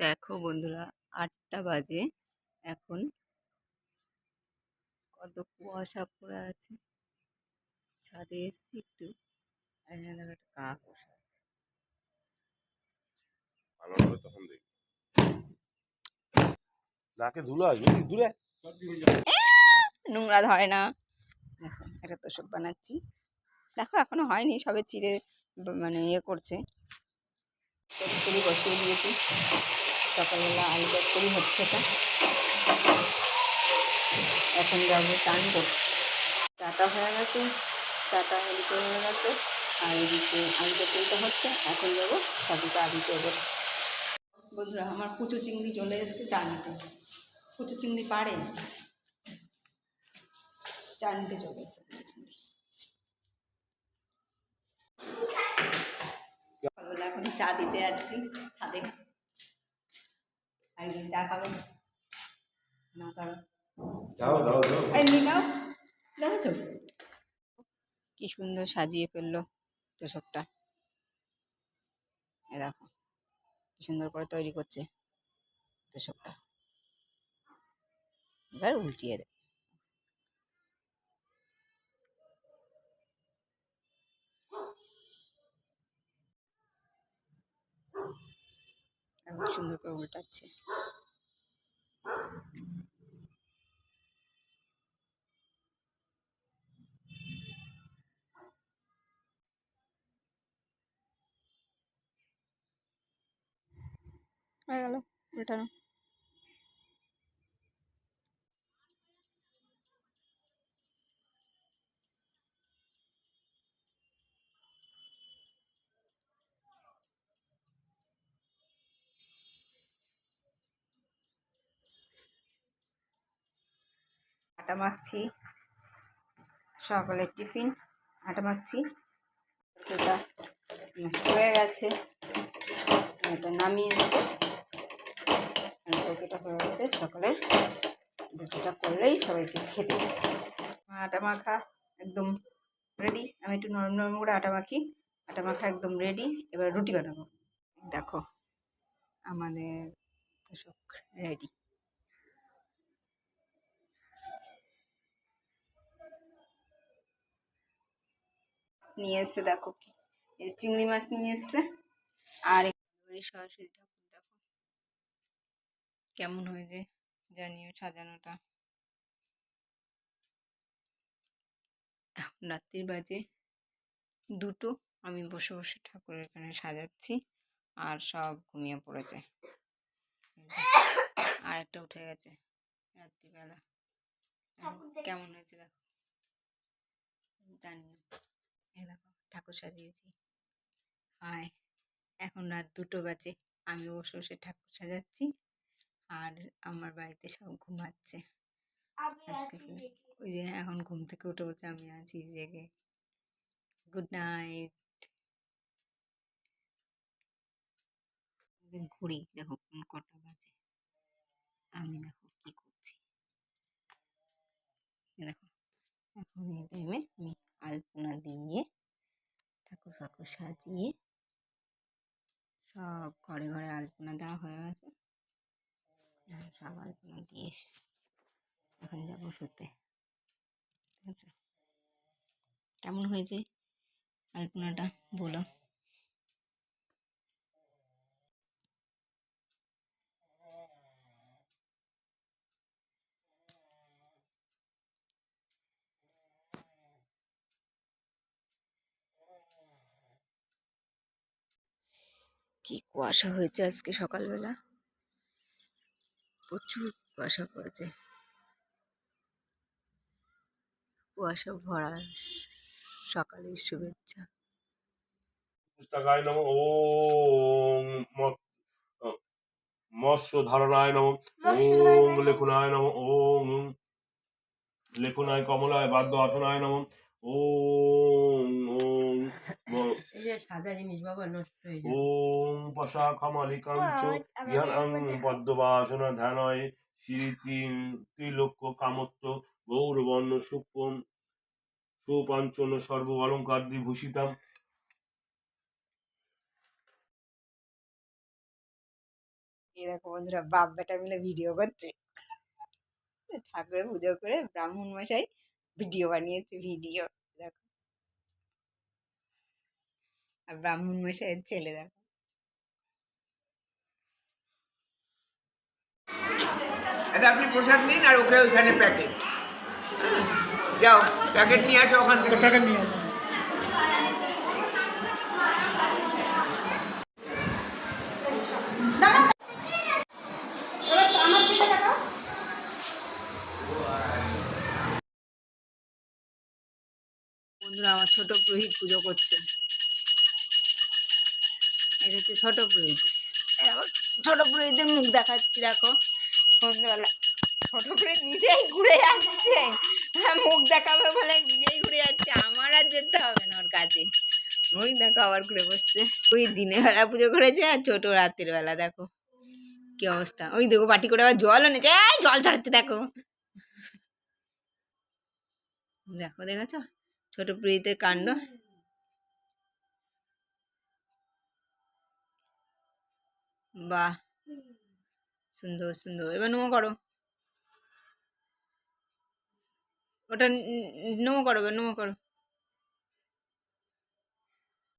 দেখো বন্ধুরা আটটা বাজে। এখন কত কুয়াশা পড়ে আছে। ছাদে এসছি একটু কাক বসে আছে। তখন দেখি। নাকে ধুলো আসবে দূরে নোংরা ধরে না। দেখো একটা তোষক বানাচ্ছি। দেখো এখনও হয়নি সবে চিড়ে মানে ইয়ে করছে। বসিয়ে দিয়েছি। সকালবেলা আলু তরকারি হচ্ছে এটা। এখন যাব চান চাটা হয়ে গেছে, চাটা এদিকে হয়ে গেছে, আর এদিকে আলু তরকারিটা হচ্ছে, এখন যাব সবটা আলু দেবো বন্ধুরা, আমার কুচু চিংড়ি চলে এসেছে চা নিতে কুচু চিংড়ি পারে? চা নিতে চলে এসেছে কুচু চিংড়ি। এখন চা দিতে যাচ্ছি, ছাদে চা না কারও এই নিয়ে নাও। দেখেছ কি সুন্দর সাজিয়ে ফেলল তোষকটা এ দেখো কি সুন্দর করে তৈরি করছে তোষকটা এবার উল্টিয়ে দেবে সুন্দর করে উল্টাচ্ছে। হয়ে গেল উল্টানো। আটা মাখছি সকালের টিফিন আটা মাখছি। নষ্ট হয়ে গেছে এটা নামিয়ে তরকারিটা হয়ে গেছে সকালের রুটিটা করলেই সবাইকে খেতে আটা মাখা একদম রেডি আমি একটু নরম নরম করে আটা মাখি, আটা মাখা একদম রেডি এবার রুটি বানাবো। দেখো, আমাদের সব রেডি নিয়ে এসছে, দেখো কি। চিংড়ি মাছ নিয়ে এসছে। আর সরস্বতী দেখো কেমন হয়েছে জানিও সাজানোটা? এখন রাত্রির বাজে দুটো আমি বসে বসে ঠাকুরের এখানে সাজাচ্ছি আর সব ঘুমিয়ে পড়েছে। আর একটা উঠে গেছে রাত্রিবেলা। কেমন হয়েছে দেখো? জানিও। দেখো ঠাকুর সাজিয়েছি। হায় এখন রাত দুটো বাজে আমি বসে বসে ঠাকুর সাজাচ্ছি। আর আমার বাড়িতে সব ঘুমাচ্ছে। ওই যে এখন ঘুম থেকে উঠে বলছে আমি আছি জেগে। Good night. ঘুরি দেখো কোন কটা বাজে। আমি দেখো কি করছি। দেখো এখন এই টাইমে আমি আলপনা দিয়ে ঠাকুর ফাকুর সাজিয়ে সব ঘরে ঘরে আলপনা দেওয়া হয়ে গেছে। এখন সব আলপনা দিয়ে এসে। এখন যাব শুতে। ঠিক আছে? কেমন হয়েছে? আলপনাটা বলো। কি কুয়াশা হয়েছে আজকে সকালবেলা? প্রচুর কুয়াশা পড়েছে। কুয়াশা ভরা সকালের শুভেচ্ছা। পুস্তকায় নম ওম মৎ- আহ, মৎস্য ধারণায় নম ওম লেখুনায় নম ওম লেখুনায় কমলায় বাদ্য আসনায় নম ওম ওম যে সাদা জিনিস বাবা নষ্ট হয়ে যাবে ওম জ্ঞানং পদ্মবাসন ধ্যানয় শ্রী ত্রিলোক্য কামত্ব গৌরবর্ণ সূক্ষ্ম সুপাঞ্চন সর্ব অলঙ্কার এই দেখো বন্ধুরা বাপ বেটা মিলে ভিডিও করছে। ঠাকুরের পুজো করে ব্রাহ্মণ মশাই ভিডিও বানিয়েছে ভিডিও দেখো আর ব্রাহ্মণ মশাইয়ের ছেলে দেখো। এটা আপনি প্রসাদ নিন আর ওকে ওইখানে প্যাকেট যাও প্যাকেট নিয়ে আসো ওখান থেকে। প্যাকেট নিয়ে আসো। বন্ধুরা আমার ছোট পুরোহিত পুজো করছে। এটা হচ্ছে ছোট পুরোহিত। ছোট পুরোহিতের মুখ দেখাচ্ছি, দেখো। সন্ধ্যেবেলা ছোট পুরোহিত নিজেই ঘুরে যাচ্ছে। হ্যাঁ মুখ দেখাবে বলে নিজেই ঘুরে যাচ্ছে। আমার আর যেতে হবে না ওর কাছে। ওই দেখো আবার ঘুরে বসছে। ওই দিনের বেলা পুজো করেছে আর ছোট রাতের বেলা, দেখো। কি অবস্থা। ওই দেখো বাটি করে আবার জল এনেছে। জল ছড়াচ্ছে দেখো। দেখো, দেখেছ? ছোট পুরোহিতের কাণ্ড। বাহ! সুন্দর সুন্দর। এবার নমো করো। ওটা নমো করো এবার নোমো করো।